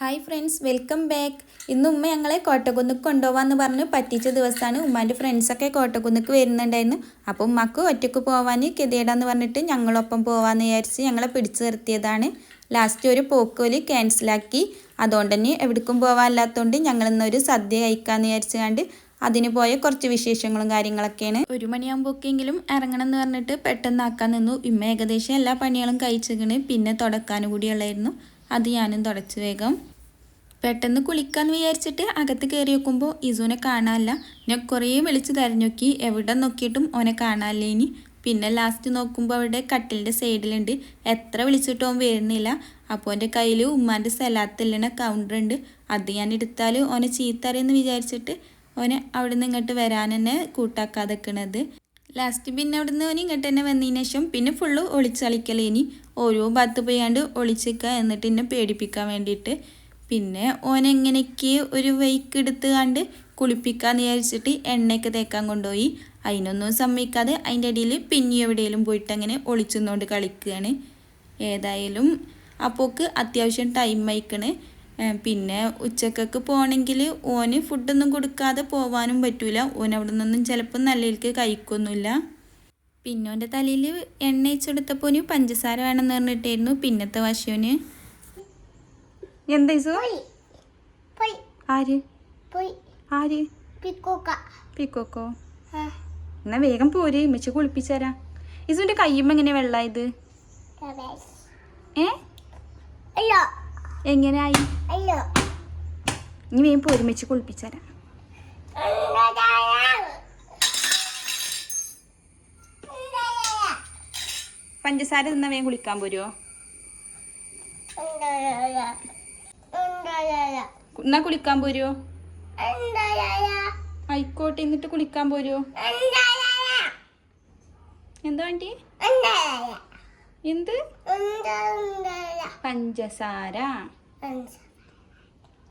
Hi friends welcome back ഇന്ന് ഉമ്മ ഞങ്ങളെ കോട്ടക്കുന്നിക്ക് കൊണ്ടുപോകാമെന്ന് പറഞ്ഞ്. പറ്റിച്ച ദിവസമാണ് ഉമ്മാന്റെ ഫ്രണ്ട്സൊക്കെ കോട്ടക്കുന്നിക്ക് വരുന്നുണ്ടായിരുന്നു. അപ്പോൾ ഉമ്മക്ക് ഒറ്റയ്ക്ക് പോകാൻ ഗതികേടാന്ന് പറഞ്ഞിട്ട് ഞങ്ങളൊപ്പം പോകാമെന്ന് വിചാരിച്ച് ഞങ്ങളെ പിടിച്ചു നിർത്തിയതാണ്. ലാസ്റ്റ് ഒരു പോക്കോൽ ക്യാൻസലാക്കി അതുകൊണ്ട് തന്നെ എവിടേക്കും പോകാനില്ലാത്തതുകൊണ്ട് ഞങ്ങളിന്നൊരു സദ്യ കഴിക്കാമെന്ന് വിചാരിച്ചുകൊണ്ട് അതിന് പോയ കുറച്ച് വിശേഷങ്ങളും കാര്യങ്ങളൊക്കെയാണ്. ഒരു മണിയാകുമ്പോക്കെങ്കിലും ഇറങ്ങണം എന്ന് പറഞ്ഞിട്ട് പെട്ടെന്ന് ആക്കാൻ നിന്നു. ഇമ്മ ഏകദേശം എല്ലാ പണികളും കഴിച്ചിരിക്കണേ പിന്നെ തുടക്കാനും കൂടിയുള്ളായിരുന്നു അത് ഞാനും തുടച്ച് വേഗം. പെട്ടെന്ന് കുളിക്കാന്ന് വിചാരിച്ചിട്ട് അകത്ത് കയറി നോക്കുമ്പോൾ ഇസുവിനെ കാണാനില്ല. ഞാൻ കുറേ വിളിച്ച് കരഞ്ഞു നോക്കി എവിടെ നോക്കിയിട്ടും ഓനെ കാണാനില്ല ഇനി. പിന്നെ ലാസ്റ്റ് നോക്കുമ്പോൾ അവിടെ കട്ടിലിന്റെ സൈഡിലുണ്ട് എത്ര വിളിച്ചിട്ടും വരുന്നില്ല. അപ്പോൾ എന്റെ കയ്യിൽ ഉമ്മാന്റെ സ്ഥലത്തില്ലണ കൗണ്ടർ ഉണ്ട്. അത് ഞാൻ എടുത്താൽ ഓനെ ചീത്തറിയെന്ന് വിചാരിച്ചിട്ട് ഓനെ അവിടെ നിന്ന് ഇങ്ങോട്ട് വരാൻ തന്നെ കൂട്ടാക്കാതെ ലാസ്റ്റ് പിന്നെ അവിടുന്ന് ഓന് ഇങ്ങോട്ട് തന്നെ വന്നതിന് ശേഷം പിന്നെ ഫുള്ള് ഒളിച്ചളിക്കലേനി ഓരോ ഭാഗത്ത് പോയാണ്ട് ഒളിച്ചിക്കുക എന്നിട്ട് എന്നെ പേടിപ്പിക്കാൻ വേണ്ടിയിട്ട്. പിന്നെ ഓനെങ്ങനെയൊക്കെ ഒരു വൈക്ക് എടുത്ത് കണ്ട് കുളിപ്പിക്കാന്ന് വിചാരിച്ചിട്ട് എണ്ണയൊക്കെ തേക്കാൻ കൊണ്ടുപോയി. അതിനൊന്നും സമ്മതിക്കാതെ അതിന്റെ ഇടയിൽ പിന്നെ എവിടെയെങ്കിലും പോയിട്ട് അങ്ങനെ ഒളിച്ചുന്നോണ്ട് കളിക്കുകയാണ് ഏതായാലും അപ്പോക്ക് അത്യാവശ്യം ടൈം അയക്കണ് പിന്നെ ഉച്ചക്കൊക്കെ പോകണമെങ്കിൽ ഓന് ഫുഡൊന്നും കൊടുക്കാതെ പോവാനും പറ്റൂല. ഓൻ അവിടെ നിന്നൊന്നും ചിലപ്പോൾ നല്ലയിലേക്ക് കഴിക്കൊന്നുമില്ല. പിന്നെ ഓന്റെ തലയിൽ എണ്ണ വെച്ചെടുത്തപ്പോൾ പഞ്ചസാര വേണമെന്ന് പറഞ്ഞിട്ടായിരുന്നു. പിന്നത്തെ വശുവിന് എന്താ ഇസു പോയി. ആര്? പോയി. ആര്? പിക്കോക്ക. പീക്കോക്കോ? എന്നാ വേഗം പോര്. മെച്ച് കുളിപ്പിച്ചരാ ഇസുവിന്റെ കയ്യുമ്പോ എങ്ങനെയാ വെള്ളായത്? ഏ? അല്ലോ. എങ്ങനെയായി? ഇനി വേഗം ഒരുമിച്ച് കുളിപ്പിച്ചരാം കുളിപ്പിച്ചരാ പഞ്ചസാര തിന്ന വേഗം കുളിക്കാൻ പോരുമോ എന്നാ കുളിക്കാൻ പോരുമോ ആയിക്കോട്ടെ എന്നിട്ട് കുളിക്കാൻ പോരുമോ എന്താ വേണ്ടി? എന്ത്? പഞ്ചസാര.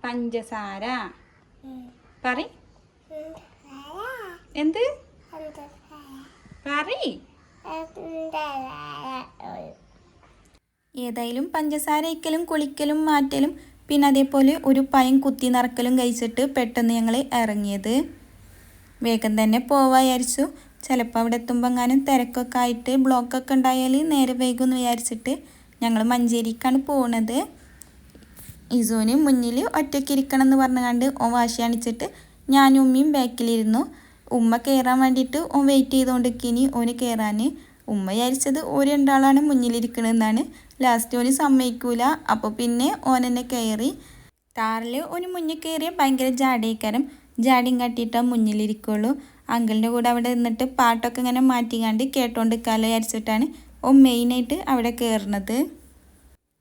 പഞ്ചസാര. പറ എന്ത്? പറ ഏതായാലും പഞ്ചസാര ഇക്കലും കുളിക്കലും മാറ്റലും പിന്നെ അതേപോലെ ഒരു പയം കുത്തി നിറക്കലും കഴിച്ചിട്ട് പെട്ടെന്ന് ഞങ്ങൾ ഇറങ്ങിയത്. വേഗം തന്നെ പോവാ വിചാരിച്ചു. ചിലപ്പോൾ അവിടെ എത്തുമ്പോൾ എങ്ങാനും തിരക്കൊക്കെ ആയിട്ട് ബ്ലോക്കൊക്കെ ഉണ്ടായാൽ നേരെ വൈകുമെന്ന് വിചാരിച്ചിട്ട് ഞങ്ങൾ മഞ്ചേരിക്കാണ് പോണത്. ഇസോന് മുന്നിൽ ഒറ്റയ്ക്ക് ഇരിക്കണം എന്ന് പറഞ്ഞുകൊണ്ട് ഓൻ വാശി കാണിച്ചിട്ട് ഞാനും ഉമ്മയും ബാക്കിലിരുന്നു. ഉമ്മ കയറാൻ വേണ്ടിയിട്ട് ഓൻ വെയിറ്റ് ചെയ്തുകൊണ്ടിരിക്കിനി ഓന് കയറാൻ ഉമ്മ വിചാരിച്ചത് ഓര് രണ്ടാളാണ് മുന്നിലിരിക്കണമെന്നാണ് ലാസ്റ്റ് ഓന് സമ്മതിക്കൂല. അപ്പോൾ പിന്നെ ഓൻ എന്നെ കയറി കാറിൽ ഓന് മുന്നിൽ കയറിയ ഭയങ്കര ജാടയിക്കാരം ജാടിയും കട്ടിയിട്ട് മുന്നിലിരിക്കുള്ളൂ. അങ്കിളിന്റെ കൂടെ അവിടെ നിന്നിട്ട് പാട്ടൊക്കെ ഇങ്ങനെ മാറ്റിക്കാണ്ട് കേട്ടോണ്ട് കാലം വിചാരിച്ചിട്ടാണ് ഓ മെയിനായിട്ട് അവിടെ കയറുന്നത്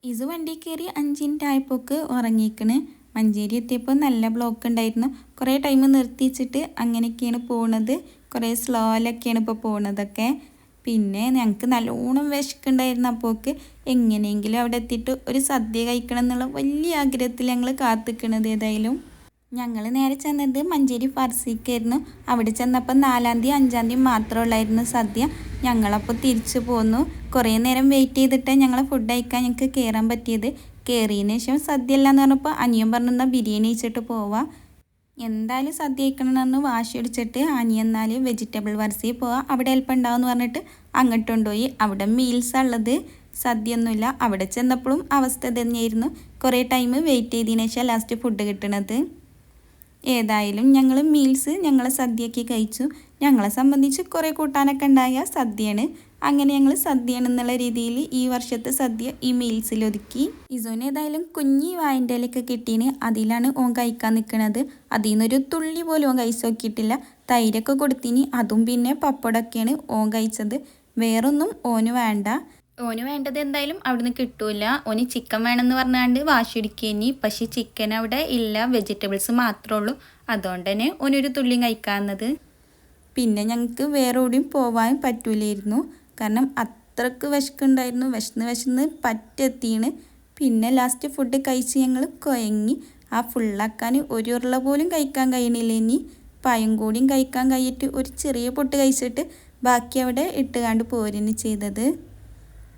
ഇത് വണ്ടി കയറി അഞ്ചിന്റെ ആയപ്പോക്ക് ഉറങ്ങിക്കണ്. മഞ്ചേരി എത്തിയപ്പോൾ നല്ല ബ്ലോക്ക് ഉണ്ടായിരുന്നു. കുറേ ടൈം നിർത്തിച്ചിട്ട് അങ്ങനെയൊക്കെയാണ് പോണത്. കുറേ സ്ലോയിലൊക്കെയാണ് ഇപ്പോൾ പോണതൊക്കെ. പിന്നെ ഞങ്ങൾക്ക് നല്ലോണം വിശക്കുണ്ടായിരുന്നു അപ്പോക്ക്. എങ്ങനെയെങ്കിലും അവിടെ എത്തിയിട്ട് ഒരു സദ്യ കഴിക്കണം എന്നുള്ള വലിയ ആഗ്രഹത്തിൽ ഞങ്ങൾ കാത്തിക്കണത് ഏതായാലും. ഞങ്ങൾ നേരെ ചെന്നത് മഞ്ചേരി ഫർസിക്കായിരുന്നു. അവിടെ ചെന്നപ്പോൾ നാലാം തീയതി അഞ്ചാം തീയതി മാത്രമേ ഉള്ളായിരുന്നു സദ്യ. ഞങ്ങളപ്പോൾ തിരിച്ചു പോന്നു. കുറേ നേരം വെയിറ്റ് ചെയ്തിട്ട് ഞങ്ങൾ ഫുഡ് കഴിക്കാൻ ഞങ്ങൾക്ക് കയറാൻ പറ്റിയത്. കയറിയതിന് ശേഷം സദ്യ അല്ല എന്ന് പറഞ്ഞപ്പോൾ അനിയൻ പറഞ്ഞാൽ ബിരിയാണി കഴിച്ചിട്ട് പോവാം. എന്തായാലും സദ്യ കഴിക്കണമെന്ന് വാശി പിടിച്ചിട്ട് അനിയെന്നാൽ വെജിറ്റബിൾ വരസി പോവാം. അവിടെ എളുപ്പം ഉണ്ടാവും എന്ന് പറഞ്ഞിട്ട് അങ്ങോട്ട് കൊണ്ടുപോയി. അവിടെ മീൽസ് ഉള്ളത്. സദ്യയൊന്നുമില്ല. അവിടെ ചെന്നപ്പോഴും അവസ്ഥ തന്നെയായിരുന്നു കുറേ ടൈം വെയിറ്റ് ചെയ്തതിനു ശേഷം ലാസ്റ്റ് ഫുഡ് കിട്ടണത്. ഏതായാലും ഞങ്ങൾ മീൽസ് ഞങ്ങളെ സദ്യയ്ക്ക് കഴിച്ചു. ഞങ്ങളെ സംബന്ധിച്ച് കുറേ കൂട്ടാനൊക്കെ ഉണ്ടായ സദ്യയാണ്. അങ്ങനെ ഞങ്ങൾ സദ്യയാണ് എന്നുള്ള രീതിയിൽ ഈ വർഷത്തെ സദ്യ ഈ മീൽസിൽ ഒതുക്കി. ഇസോന് ഏതായാലും കുഞ്ഞി വായന്റെ ഇലയൊക്കെ കിട്ടീന്. അതിലാണ് ഓൻ കഴിക്കാൻ നിൽക്കുന്നത് അതിൽ നിന്നൊരു തുള്ളി പോലും ഓൻ കഴിച്ചു നോക്കിയിട്ടില്ല. തൈരൊക്കെ കൊടുത്തിനി. അതും പിന്നെ പപ്പടമൊക്കെയാണ് ഓൻ കഴിച്ചത്. വേറൊന്നും ഓന് വേണ്ട. ഓന് വേണ്ടത് എന്തായാലും അവിടുന്ന് കിട്ടൂല. ഓന് ചിക്കൻ വേണമെന്ന് പറഞ്ഞാണ്ട് വാശി ഇടിക്കേനി പക്ഷെ ചിക്കൻ അവിടെ ഇല്ല. വെജിറ്റബിൾസ് മാത്രമേ ഉള്ളൂ. അതുകൊണ്ട് തന്നെ ഓനൊരു തുള്ളിയും കഴിക്കാവുന്നത് പിന്നെ ഞങ്ങൾക്ക് വേറെ എവിടെയും പോവാൻ പറ്റൂലായിരുന്നു. കാരണം അത്രയ്ക്ക് വിശക്കുണ്ടായിരുന്നു. വിശന്ന് വിശന്ന് പറ്റെത്തിയാണ് പിന്നെ ലാസ്റ്റ് ഫുഡ് കഴിച്ച് ഞങ്ങൾ കുഴങ്ങി ആ ഫുള്ളാക്കാൻ ഒരു ഉരുള പോലും കഴിക്കാൻ കഴിയണില്ല ഇനി. പയം കൂടിയും കഴിക്കാൻ കഴിയിട്ട് ഒരു ചെറിയ പൊട്ട് കഴിച്ചിട്ട് ബാക്കി അവിടെ ഇട്ടുകാണ്ട് പോരുന്നു ചെയ്തത്.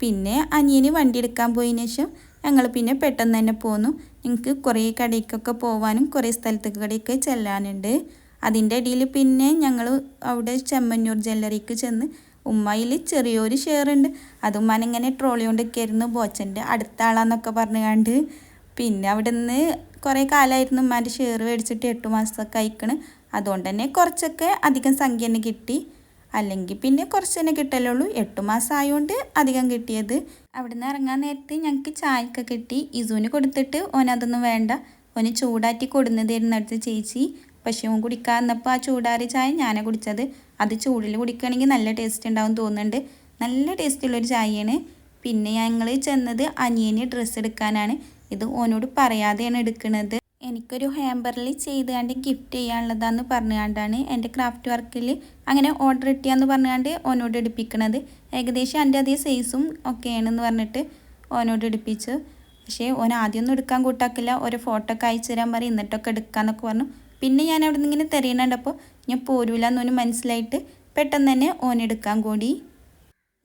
പിന്നെ അനിയന് വണ്ടി എടുക്കാൻ പോയതിന് ശേഷം ഞങ്ങൾ പിന്നെ പെട്ടെന്ന് തന്നെ പോന്നു. ഞങ്ങൾക്ക് കുറേ കടയ്ക്കൊക്കെ പോവാനും കുറേ സ്ഥലത്തേക്ക് കടയ്ക്ക് ചെല്ലാനുണ്ട്. അതിന്റെ ഇടയിൽ പിന്നെ ഞങ്ങൾ അവിടെ ചെമ്മന്നൂർ ജ്വല്ലറിക്ക് ചെന്ന് ഉമ്മയിൽ ചെറിയൊരു ഷെയർ ഉണ്ട്. അത് ഉമ്മാനിങ്ങനെ ട്രോളി കൊണ്ടൊക്കെയായിരുന്നു ബോച്ചന്റെ അടുത്ത ആളാന്നൊക്കെ പറഞ്ഞുകൊണ്ട്. പിന്നെ അവിടെ നിന്ന് കുറേ കാലമായിരുന്നു ഉമ്മാന്റെ ഷെയർ മേടിച്ചിട്ട് എട്ട് മാസമൊക്കെ അയക്കണ് അതുകൊണ്ട് തന്നെ കുറച്ചൊക്കെ അധികം സംഖ്യ തന്നെ കിട്ടി. അല്ലെങ്കിൽ പിന്നെ കുറച്ച് തന്നെ കിട്ടലുള്ളൂ. എട്ട് മാസം ആയതുകൊണ്ട് അധികം കിട്ടിയത്. അവിടെ നിന്ന് ഇറങ്ങാൻ നേരത്ത് ഞങ്ങൾക്ക് ചായക്ക കിട്ടി. ഇസുവിന് കൊടുത്തിട്ട് ഓനതൊന്നും വേണ്ട. ഓന് ചൂടാറ്റി കൊടുന്നതായിരുന്നു അടുത്ത് ചേച്ചി. പക്ഷേ ഓൻ കുടിക്കാൻ വന്നപ്പോൾ ആ ചൂടാറി ചായ ഞാനാണ് കുടിച്ചത്. അത് ചൂടിൽ കുടിക്കുകയാണെങ്കിൽ നല്ല ടേസ്റ്റ് ഉണ്ടാവും തോന്നുന്നുണ്ട്. നല്ല ടേസ്റ്റുള്ളൊരു ചായയാണ്. പിന്നെ ഞങ്ങൾ ചെന്നത് അനിയന് ഡ്രസ്സ് എടുക്കാനാണ്. ഇത് ഓനോട് പറയാതെയാണ് എടുക്കുന്നത് എനിക്കൊരു ഹാമ്പറിൽ ചെയ്ത് കണ്ട് ഗിഫ്റ്റ് ചെയ്യാനുള്ളതാന്ന് പറഞ്ഞുകൊണ്ടാണ് എന്റെ ക്രാഫ്റ്റ് വർക്കിൽ അങ്ങനെ ഓർഡർ കിട്ടിയാന്ന് പറഞ്ഞുകൊണ്ട് ഓനോട് എടുപ്പിക്കണത്. ഏകദേശം എന്റെ അതേ സൈസും ഒക്കെയാണെന്ന് പറഞ്ഞിട്ട് ഓനോട് എടുപ്പിച്ചു. പക്ഷേ ഓൻ ആദ്യമൊന്നും എടുക്കാൻ കൂട്ടാക്കില്ല. ഒരു ഫോട്ടോ ഒക്കെ അയച്ചു തരാൻ പറയും എന്നിട്ടൊക്കെ എടുക്കാമെന്നൊക്കെ പറഞ്ഞു. പിന്നെ ഞാൻ അവിടെ നിന്ന് ഇങ്ങനെ തിരയണുണ്ടപ്പോൾ ഞാൻ പോരൂല എന്നൊന്ന് മനസ്സിലായിട്ട് പെട്ടെന്ന് തന്നെ ഓൻ എടുക്കാൻ കൂടി.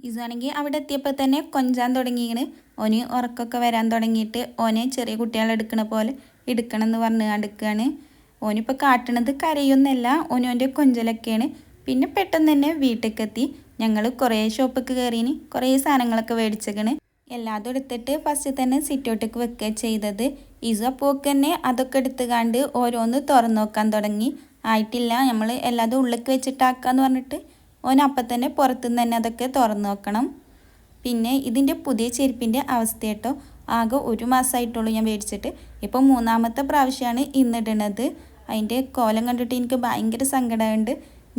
ഇതാണെങ്കിൽ അവിടെ എത്തിയപ്പോൾ തന്നെ കൊഞ്ചാൻ തുടങ്ങിയാണ് ഓന് ഉറക്കമൊക്കെ വരാൻ തുടങ്ങിയിട്ട് ഓനെ ചെറിയ കുട്ടികളെ എടുക്കണ പോലെ എടുക്കണം എന്ന് പറഞ്ഞ് എടുക്കുകയാണ് ഓനിപ്പോൾ കാട്ടണത് കരയൊന്നല്ല ഓനോന്റെ കൊഞ്ചലൊക്കെയാണ്. പിന്നെ പെട്ടെന്ന് തന്നെ വീട്ടിലേക്ക് എത്തി. ഞങ്ങൾ കുറേ ഷോപ്പൊക്കെ കയറിന് കുറേ സാധനങ്ങളൊക്കെ മേടിച്ചേക്കണ്. എല്ലാതും എടുത്തിട്ട് ഫസ്റ്റ് തന്നെ സിറ്റൗട്ടേക്ക് വെക്കുക ചെയ്തത്. ഇസു അപ്പോൾ തന്നെ അതൊക്കെ എടുത്ത് കണ്ട് ഓരോന്ന് തുറന്നു നോക്കാൻ തുടങ്ങി. ആയിട്ടില്ല നമ്മൾ എല്ലാതും ഉള്ളിലേക്ക് വെച്ചിട്ടാക്കാന്ന് പറഞ്ഞിട്ട് ഓൻ അപ്പം തന്നെ പുറത്തുനിന്ന് തന്നെ അതൊക്കെ തുറന്നു വെക്കണം. പിന്നെ ഇതിന്റെ പുതിയ ചെരുപ്പിന്റെ അവസ്ഥ കേട്ടോ ആകെ ഒരു മാസമായിട്ടുള്ളൂ ഞാൻ മേടിച്ചിട്ട്. ഇപ്പോൾ മൂന്നാമത്തെ പ്രാവശ്യമാണ് ഇന്നിടണത്. അതിന്റെ കോലം കണ്ടിട്ട് എനിക്ക് ഭയങ്കര സങ്കടമുണ്ട്.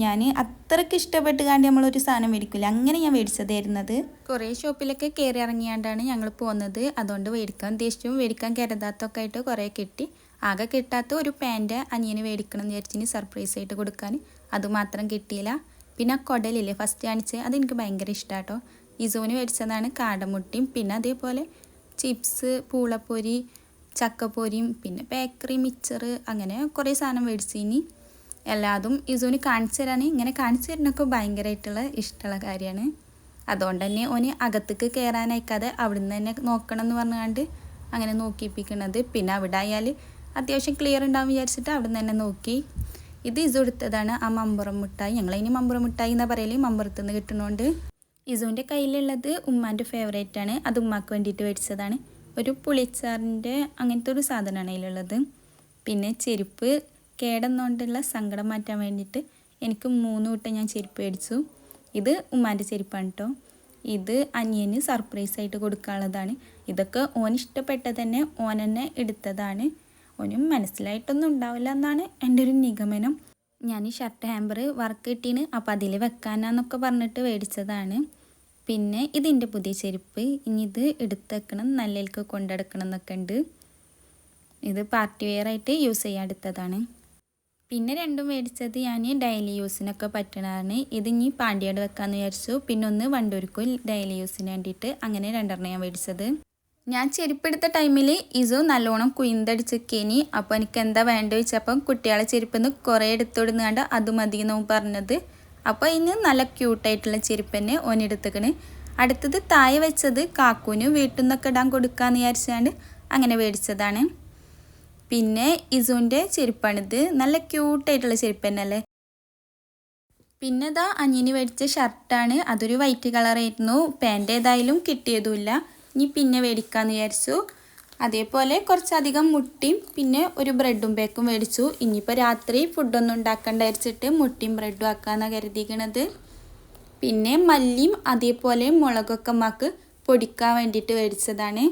ഞാൻ അത്രയ്ക്ക് ഇഷ്ടപ്പെട്ട് കാണ്ട് നമ്മളൊരു സാധനം മേടിക്കില്ല അങ്ങനെ ഞാൻ മേടിച്ചതായിരുന്നത്. കുറേ ഷോപ്പിലൊക്കെ കയറി ഇറങ്ങിയാണ്ടാണ് ഞങ്ങൾ പോകുന്നത് അതുകൊണ്ട് മേടിക്കാൻ ഉദ്ദേശിച്ചു മേടിക്കാൻ കരുതാത്തൊക്കെ ആയിട്ട് കുറേ കിട്ടി. ആകെ കിട്ടാത്ത ഒരു പാന്റ് അനിയന് മേടിക്കണം എന്ന് വിചാരിച്ചിന് സർപ്രൈസ് ആയിട്ട് കൊടുക്കാൻ. അതുമാത്രം കിട്ടിയില്ല. പിന്നെ ആ കുടലില്ലേ ഫസ്റ്റ് കാണിച്ച് അതെനിക്ക് ഭയങ്കര ഇഷ്ടമാട്ടോ ഇസോന് മേടിച്ചതാണ് കാടമുട്ടിയും പിന്നെ അതേപോലെ ചിപ്സ് പൂളപ്പൊരി ചക്കപ്പൊരിയും പിന്നെ ബേക്കറി മിച്ചർ അങ്ങനെ കുറേ സാധനം മേടിച്ചിനി. എല്ലാതും ഇസോന് കാണിച്ചു തരാൻ ഇങ്ങനെ കാണിച്ചു തരുന്നൊക്കെ ഭയങ്കരമായിട്ടുള്ള ഇഷ്ടമുള്ള കാര്യമാണ്. അതുകൊണ്ട് തന്നെ ഓന് അകത്തേക്ക് കയറാനയക്കാതെ അവിടുന്ന് തന്നെ നോക്കണം എന്ന് പറഞ്ഞുകൊണ്ട് അങ്ങനെ നോക്കിപ്പിക്കണത്. പിന്നെ അവിടെ ആയാൽ അത്യാവശ്യം ക്ലിയർ ഉണ്ടാവും വിചാരിച്ചിട്ട് അവിടുന്ന് തന്നെ നോക്കി. ഇത് ഇസു എടുത്തതാണ് ആ മമ്പുറം മിഠായി ഞങ്ങളതിന് മമ്പുറം മിഠായി എന്നാ പറയൽ? മമ്പുറത്ത് നിന്ന് കിട്ടുന്നതുകൊണ്ട് ഇസുവിന്റെ കയ്യിലുള്ളത് ഉമ്മാന്റെ ഫേവറേറ്റ് ആണ്. അത് ഉമ്മാക്ക് വേണ്ടിയിട്ട് മേടിച്ചതാണ് ഒരു പുളിച്ചാറിന്റെ അങ്ങനത്തെ ഒരു സാധനമാണ് അതിലുള്ളത്. പിന്നെ ചെരുപ്പ് കേടെന്നുകൊണ്ടുള്ള സങ്കടം മാറ്റാൻ വേണ്ടിയിട്ട് എനിക്ക് മൂന്ന് വട്ടം ഞാൻ ചെരുപ്പ് മേടിച്ചു. ഇത് ഉമ്മാന്റെ ചെരുപ്പാണ് കേട്ടോ ഇത് അനിയന് സർപ്രൈസായിട്ട് കൊടുക്കാനുള്ളതാണ്. ഇതൊക്കെ ഓൻ ഇഷ്ടപ്പെട്ട തന്നെ ഓൻ തന്നെ എടുത്തതാണ്. ഓനും മനസ്സിലായിട്ടൊന്നും ഉണ്ടാവില്ല എന്നാണ് എന്റെ ഒരു നിഗമനം. ഞാൻ ഈ ഷർട്ട് ഹാമ്പർ വർക്ക് കിട്ടീന് അപ്പം അതിൽ വെക്കാനാന്നൊക്കെ പറഞ്ഞിട്ട് മേടിച്ചതാണ് പിന്നെ ഇതിന്റെ പുതിയ ചെരുപ്പ് ഇനി ഇത് എടുത്ത് വെക്കണം നല്ലതിലേക്ക് കൊണ്ടെടുക്കണം എന്നൊക്കെ ഉണ്ട്. ഇത് പാർട്ടി വെയർ ആയിട്ട് യൂസ് ചെയ്യാൻ എടുത്തതാണ്. പിന്നെ രണ്ടും മേടിച്ചത് ഞാൻ ഡെയിലി യൂസിനൊക്കെ പറ്റണതാണ്. ഇത് ഇനി പാണ്ടിയാട് വെക്കാമെന്ന് വിചാരിച്ചു. പിന്നെ ഒന്ന് വണ്ടൂർക്കും ഡെയിലി യൂസിന് വേണ്ടിയിട്ട് അങ്ങനെ രണ്ടെണ്ണം ഞാൻ മേടിച്ചത് ഞാൻ ചെരുപ്പെടുത്ത ടൈമിൽ ഇസു നല്ലോണം കുയിന്തടിച്ചിരിക്കേനി അപ്പോൾ എനിക്ക് എന്താ വേണ്ട ചോദിച്ചപ്പം കുട്ടികളെ ചെരുപ്പെന്ന് കുറേ എടുത്തോടുന്നാണ്ട് അത് മതി എന്ന് പറഞ്ഞത്. അപ്പോൾ ഇന്ന് നല്ല ക്യൂട്ടായിട്ടുള്ള ചെരുപ്പ് തന്നെ ഓനെടുത്തേക്കണ് അടുത്തത് താഴെ വെച്ചത് കാക്കൂന് വീട്ടിൽ നിന്നൊക്കെ ഇടാൻ കൊടുക്കാമെന്ന് വിചാരിച്ചാണ്ട് അങ്ങനെ മേടിച്ചതാണ് പിന്നെ ഇസുവിന്റെ ചെരുപ്പാണിത്. നല്ല ക്യൂട്ടായിട്ടുള്ള ചെരുപ്പ് തന്നെയല്ലേ പിന്നെ ഇതാ അനിയന് മേടിച്ച ഷർട്ടാണ്. അതൊരു വൈറ്റ് കളറായിരുന്നു. പാന്റ് ഏതായാലും കിട്ടിയതുമില്ല ഇനി പിന്നെ മേടിക്കാമെന്ന് വിചാരിച്ചു. അതേപോലെ കുറച്ചധികം മുട്ടിയും പിന്നെ ഒരു ബ്രെഡും ബേക്കും മേടിച്ചു ഇനിയിപ്പോൾ രാത്രി ഫുഡൊന്നും ഉണ്ടാക്കണ്ട വിചാരിച്ചിട്ട് മുട്ടിയും ബ്രെഡും ആക്കാമെന്നാണ് കരുതിയിരിക്കണത് പിന്നെ മല്ലിയും അതേപോലെ മുളകൊക്കെ മാക്ക് പൊടിക്കാൻ വേണ്ടിയിട്ട് മേടിച്ചതാണ്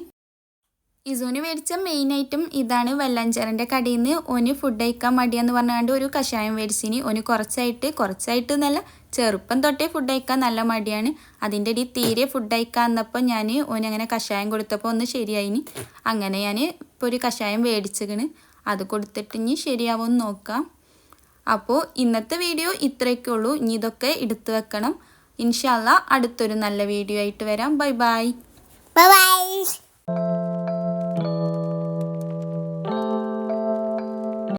ഇസോന് മേടിച്ച മെയിൻ ഐറ്റം ഇതാണ് വെള്ളഞ്ചേരന്റെ കടയിൽ നിന്ന് ഓന് ഫുഡ് കഴിക്കാൻ മടിയാന്ന് പറഞ്ഞുകൊണ്ട് ഒരു കഷായം മേടിച്ചിനി ഓന് കുറച്ചായിട്ട് കുറച്ചായിട്ട് എന്നല്ല ചെറുപ്പം തൊട്ടേ ഫുഡ് കഴിക്കാൻ നല്ല മടിയാണ്. അതിന്റെ ഇടയിൽ തീരെ ഫുഡ് കഴിക്കാൻ എന്നപ്പോൾ ഞാൻ ഓനങ്ങനെ കഷായം കൊടുത്തപ്പോൾ ഒന്ന് ശരിയായിനി. അങ്ങനെ ഞാൻ ഇപ്പോൾ ഒരു കഷായം മേടിച്ചിക്കണ് അത് കൊടുത്തിട്ട് ഇനി ശരിയാവുമെന്ന് നോക്കാം. അപ്പോൾ ഇന്നത്തെ വീഡിയോ ഇത്രയൊക്കെ ഉള്ളൂ. ഇനി ഇതൊക്കെ എടുത്തു വെക്കണം. ഇൻഷാല്ല അടുത്തൊരു നല്ല വീഡിയോ ആയിട്ട് വരാം. Bye bye. Bye bye.